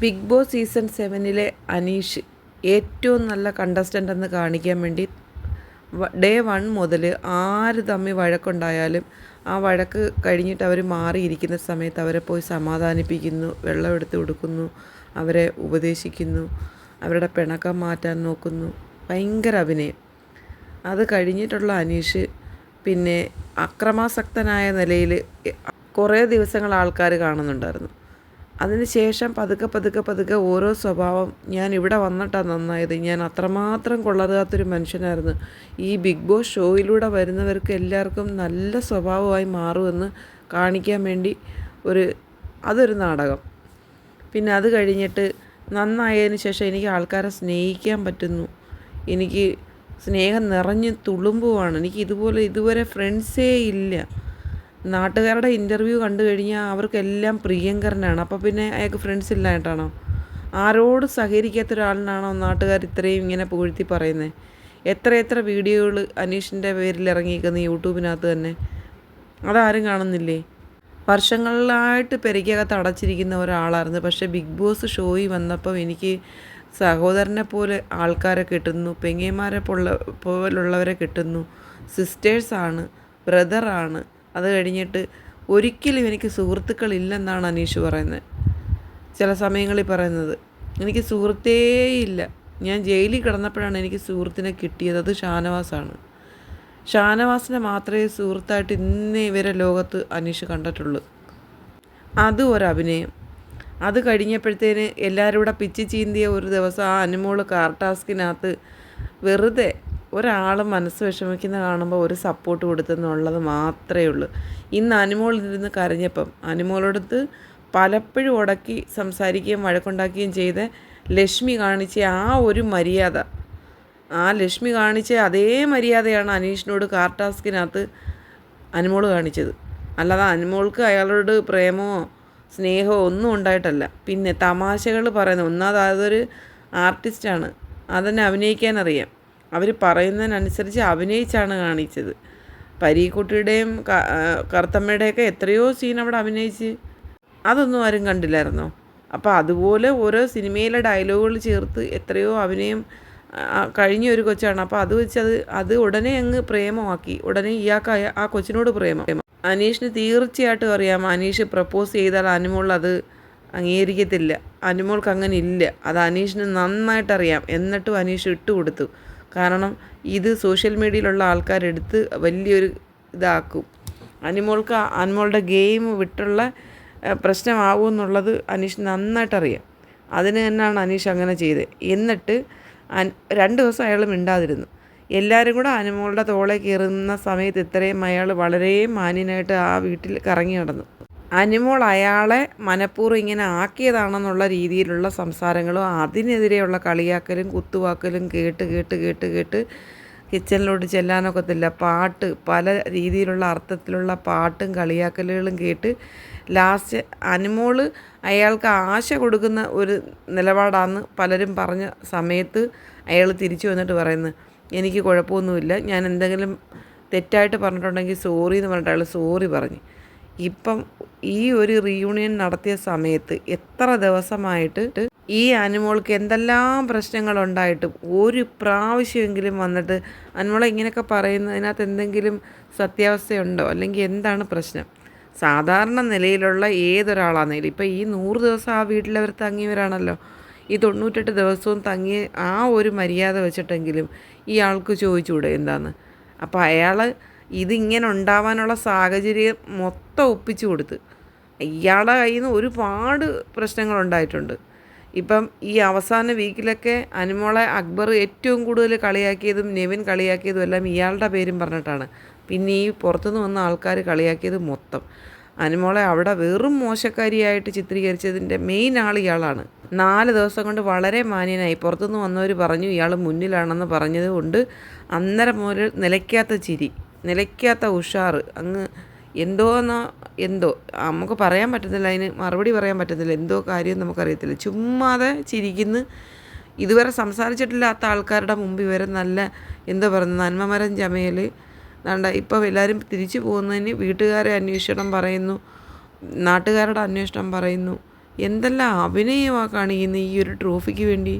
Big boss season സെവനിലെ അനീഷ് ഏറ്റവും നല്ല കണ്ടസ്റ്റന്റ് എന്ന് കാണിക്കാൻ വേണ്ടി ഡേ വൺ മുതൽ ആര് തമ്മിൽ വഴക്കുണ്ടായാലും ആ വഴക്ക് കഴിഞ്ഞിട്ട് അവർ മാറിയിരിക്കുന്ന സമയത്ത് അവരെ പോയി സമാധാനിപ്പിക്കുന്നു വെള്ളം എടുത്ത് കൊടുക്കുന്നു അവരെ ഉപദേശിക്കുന്നു അവരുടെ പിണക്കം മാറ്റാൻ നോക്കുന്നു. ഭയങ്കര അഭിനയം. അത് കഴിഞ്ഞിട്ടുള്ള അനീഷ് പിന്നെ അക്രമാസക്തനായ നിലയിൽ കുറേ ദിവസങ്ങൾ ആൾക്കാർ കാണുന്നുണ്ടായിരുന്നു. അതിനുശേഷം പതുക്കെ പതുക്കെ പതുക്കെ ഓരോ സ്വഭാവം ഞാൻ ഇവിടെ വന്നിട്ടാണ് നന്നായത്. ഞാൻ അത്രമാത്രം കൊള്ളരുതാത്തൊരു മനുഷ്യനായിരുന്നു. ഈ ബിഗ് ബോസ് ഷോയിലൂടെ വരുന്നവർക്ക് എല്ലാവർക്കും നല്ല സ്വഭാവമായി മാറുമെന്ന് കാണിക്കാൻ വേണ്ടി ഒരു അതൊരു നാടകം. പിന്നെ അത് കഴിഞ്ഞിട്ട് നന്നായതിന് ശേഷം എനിക്ക് ആൾക്കാരെ സ്നേഹിക്കാൻ പറ്റുന്നു. എനിക്ക് സ്നേഹം നിറഞ്ഞ് തുളുമ്പുവാണ്. എനിക്ക് ഇതുപോലെ ഇതുവരെ ഫ്രണ്ട്സേ ഇല്ല. നാട്ടുകാരുടെ ഇന്റർവ്യൂ കണ്ടു കഴിഞ്ഞാൽ അവർക്കെല്ലാം പ്രിയങ്കരനാണ്. അപ്പോൾ പിന്നെ അയാൾക്ക് ഫ്രണ്ട്സ് ഇല്ലായിട്ടാണോ ആരോട് സഹകരിക്കാത്ത ഒരാളിനാണോ നാട്ടുകാർ ഇത്രയും ഇങ്ങനെ പുകഴ്ത്തി പറയുന്നത് എത്ര എത്ര വീഡിയോകൾ അനീഷിന്റെ പേരിൽ ഇറങ്ങിയിരിക്കുന്ന യൂട്യൂബിനകത്ത് തന്നെ. അതാരും കാണുന്നില്ലേ? വർഷങ്ങളിലായിട്ട് പെരയ്ക്കകത്ത് അടച്ചിരിക്കുന്ന ഒരാളായിരുന്നു. പക്ഷേ ബിഗ് ബോസ് ഷോയിൽ വന്നപ്പോൾ എനിക്ക് സഹോദരനെ പോലെ ആൾക്കാരെ കിട്ടുന്നു പെങ്ങന്മാരെ പോലെ പോലുള്ളവരെ കിട്ടുന്നു. സിസ്റ്റേഴ്സാണ് ബ്രദറാണ് അത് കഴിഞ്ഞിട്ട് ഒരിക്കലും എനിക്ക് സുഹൃത്തുക്കളില്ലെന്നാണ് അനീഷ് പറയുന്നത്. ചില സമയങ്ങളിൽ പറയുന്നത് എനിക്ക് സുഹൃത്തേ ഇല്ല. ഞാൻ ജയിലിൽ കിടന്നപ്പോഴാണ് എനിക്ക് സുഹൃത്തിനെ കിട്ടിയത്. അത് ഷാനവാസാണ്. ഷാനവാസിനെ മാത്രമേ സുഹൃത്തായിട്ട് ഇന്നേ വരെ ലോകത്ത് അനീഷ് കണ്ടിട്ടുള്ളൂ. അത് ഒരഭിനയം. അത് കഴിഞ്ഞപ്പോഴത്തേന് എല്ലാവരും കൂടെ പിച്ചി ചീന്തിയ ഒരു ദിവസം ആ അനുമോൾ കാർട്ടാസ്കിനകത്ത് വെറുതെ ഒരാൾ മനസ്സ് വിഷമിക്കുന്ന കാണുമ്പോൾ ഒരു സപ്പോർട്ട് കൊടുത്തെന്നുള്ളത് മാത്രമേ ഉള്ളൂ. ഇന്ന് അനുമോൾ ഇരുന്ന് കരഞ്ഞപ്പം അനുമോളടുത്ത് പലപ്പോഴും ഉടക്കി സംസാരിക്കുകയും വഴക്കുണ്ടാക്കുകയും ചെയ്ത് ലക്ഷ്മി കാണിച്ച ആ ഒരു മര്യാദ ആ ലക്ഷ്മി കാണിച്ച അതേ മര്യാദയാണ് അനീഷിനോട് കാർ ടാസ്കിനകത്ത് അനുമോൾ കാണിച്ചത്. അല്ലാതെ അനുമോൾക്ക് അയാളോട് പ്രേമമോ സ്നേഹമോ ഒന്നും ഉണ്ടായിട്ടല്ല. പിന്നെ തമാശകൾ പറയുന്നത് ഒന്നാമത് അതൊരു ആർട്ടിസ്റ്റാണ് അതന്നെ അഭിനയിക്കാൻ അറിയാം. അവർ പറയുന്നതിനനുസരിച്ച് അഭിനയിച്ചാണ് കാണിച്ചത്. പരീക്കുട്ടിയുടെയും കറുത്തമ്മയുടെയൊക്കെ എത്രയോ സീൻ അവിടെ അഭിനയിച്ച്. അതൊന്നും ആരും കണ്ടില്ലായിരുന്നോ? അപ്പോൾ അതുപോലെ ഓരോ സിനിമയിലെ ഡയലോഗുകൾ ചേർത്ത് എത്രയോ അഭിനയം കഴിഞ്ഞ ഒരു കൊച്ചാണ്. അപ്പോൾ അത് വെച്ച് അത് അത് ഉടനെ അങ്ങ് പ്രേമമാക്കി. ഉടനെ ഇയാൾക്ക് ആ കൊച്ചിനോട് പ്രേമം. അനീഷിന് തീർച്ചയായിട്ടും അറിയാം. അനീഷ് പ്രപ്പോസ് ചെയ്താൽ അനുമോൾ അത് അംഗീകരിക്കത്തില്ല. അനുമോൾക്ക് അങ്ങനെ ഇല്ല. അത് അനീഷിന് നന്നായിട്ടറിയാം. എന്നിട്ടും അനീഷ് ഇട്ട് കൊടുത്തു കാരണം ഇത് സോഷ്യൽ മീഡിയയിലുള്ള ആൾക്കാരെടുത്ത് വലിയൊരു ഇതാക്കും. അനിമോൾക്ക് അനിമോളുടെ ഗെയിം വിട്ടുള്ള പ്രശ്നമാകുമെന്നുള്ളത് അനീഷ് നന്നായിട്ടറിയാം. അതിന് തന്നെയാണ് അനീഷ് അങ്ങനെ ചെയ്തത് എന്നിട്ട് രണ്ട് ദിവസം അയാൾ മിണ്ടാതിരുന്നു. എല്ലാവരും കൂടെ അനുമോളുടെ തോളെ കയറുന്ന സമയത്ത് ഇത്രയും അയാൾ വളരെ മാന്യനായിട്ട് ആ വീട്ടിൽ കറങ്ങി നടന്നു. അനുമോൾ അയാളെ മനഃപൂർവം ഇങ്ങനെ ആക്കിയതാണെന്നുള്ള രീതിയിലുള്ള സംസാരങ്ങളും അതിനെതിരെയുള്ള കളിയാക്കലും കുത്തുവാക്കലും കേട്ട് കേട്ട് കേട്ട് കേട്ട് കിച്ചണിലോട്ട് ചെല്ലാനൊക്കത്തില്ല. പാട്ട് പല രീതിയിലുള്ള അർത്ഥത്തിലുള്ള പാട്ടും കളിയാക്കലുകളും കേട്ട് ലാസ്റ്റ് അനിമോൾ അയാൾക്ക് ആശ കൊടുക്കുന്ന ഒരു നിലപാടാന്ന് പലരും പറഞ്ഞ സമയത്ത് അയാൾ തിരിച്ചു വന്നിട്ട് പറയുന്നു. എനിക്ക് കുഴപ്പമൊന്നുമില്ല. ഞാൻ എന്തെങ്കിലും തെറ്റായിട്ട് പറഞ്ഞിട്ടുണ്ടെങ്കിൽ സോറി എന്ന് പറഞ്ഞിട്ട് അയാൾ സോറി പറഞ്ഞു. ഇപ്പം ഈ ഒരു റീയൂണിയൻ നടത്തിയ സമയത്ത് എത്ര ദിവസമായിട്ട് ഈ അനുമോൾക്ക് എന്തെല്ലാം പ്രശ്നങ്ങളുണ്ടായിട്ടും ഒരു പ്രാവശ്യമെങ്കിലും വന്നിട്ട് അനുമോളെ ഇങ്ങനെയൊക്കെ പറയുന്നതിനകത്ത് എന്തെങ്കിലും സത്യാവസ്ഥയുണ്ടോ? അല്ലെങ്കിൽ എന്താണ് പ്രശ്നം? സാധാരണ നിലയിലുള്ള ഏതൊരാളാണെങ്കിലും ഇപ്പം ഈ നൂറ് ദിവസം ആ വീട്ടിലവർ തങ്ങിയവരാണല്ലോ. ഈ തൊണ്ണൂറ്റെട്ട് ദിവസവും തങ്ങി ആ ഒരു മര്യാദ വെച്ചിട്ടെങ്കിലും ഇയാൾക്ക് ചോദിച്ചുകൂടെ എന്താന്ന്? അപ്പോൾ അയാൾ ഇതിങ്ങനെ ഉണ്ടാവാനുള്ള സാഹചര്യം മൊത്തം ഒപ്പിച്ചു കൊടുത്ത്. ഇയാളുടെ കയ്യിൽ നിന്ന് ഒരുപാട് പ്രശ്നങ്ങളുണ്ടായിട്ടുണ്ട് ഇപ്പം ഈ അവസാന വീക്കിലൊക്കെ അനുമോളെ അക്ബർ ഏറ്റവും കൂടുതൽ കളിയാക്കിയതും നെവിൻ കളിയാക്കിയതും എല്ലാം ഇയാളുടെ പേരും പറഞ്ഞിട്ടാണ്. പിന്നെ ഈ പുറത്തുനിന്ന് വന്ന ആൾക്കാർ കളിയാക്കിയത് മൊത്തം. അനുമോളെ അവിടെ വെറും മോശക്കാരിയായിട്ട് ചിത്രീകരിച്ചതിന്റെ മെയിൻ ആൾ ഇയാളാണ്. നാല് ദിവസം കൊണ്ട് വളരെ മാന്യനായി പുറത്തുനിന്ന് വന്നവർ പറഞ്ഞു ഇയാൾ മുന്നിലാണെന്ന് പറഞ്ഞത് കൊണ്ട് അന്നേരം മുതൽ നിലയ്ക്കാത്ത ചിരി. നിലയ്ക്കാത്ത ഉഷാർ അങ്ങ് എന്തോന്നോ എന്തോ നമുക്ക് പറയാൻ പറ്റുന്നില്ല അതിന് മറുപടി പറയാൻ പറ്റുന്നില്ല എന്തോ കാര്യം നമുക്കറിയത്തില്ല. ചുമ്മാതെ ചിരിക്കുന്ന. ഇതുവരെ സംസാരിച്ചിട്ടില്ലാത്ത ആൾക്കാരുടെ മുമ്പിൽ വരെ നല്ല എന്തോ പറയുന്നത് നന്മമരം ചമയൽ വേണ്ട ഇപ്പം എല്ലാവരും തിരിച്ചു പോകുന്നതിന് വീട്ടുകാരെ അന്വേഷണം പറയുന്നു നാട്ടുകാരുടെ അന്വേഷണം പറയുന്നു. എന്തെല്ലാം അഭിനയമാണ് കാണിക്കുന്നത് ഈ ഒരു ട്രോഫിക്ക് വേണ്ടി?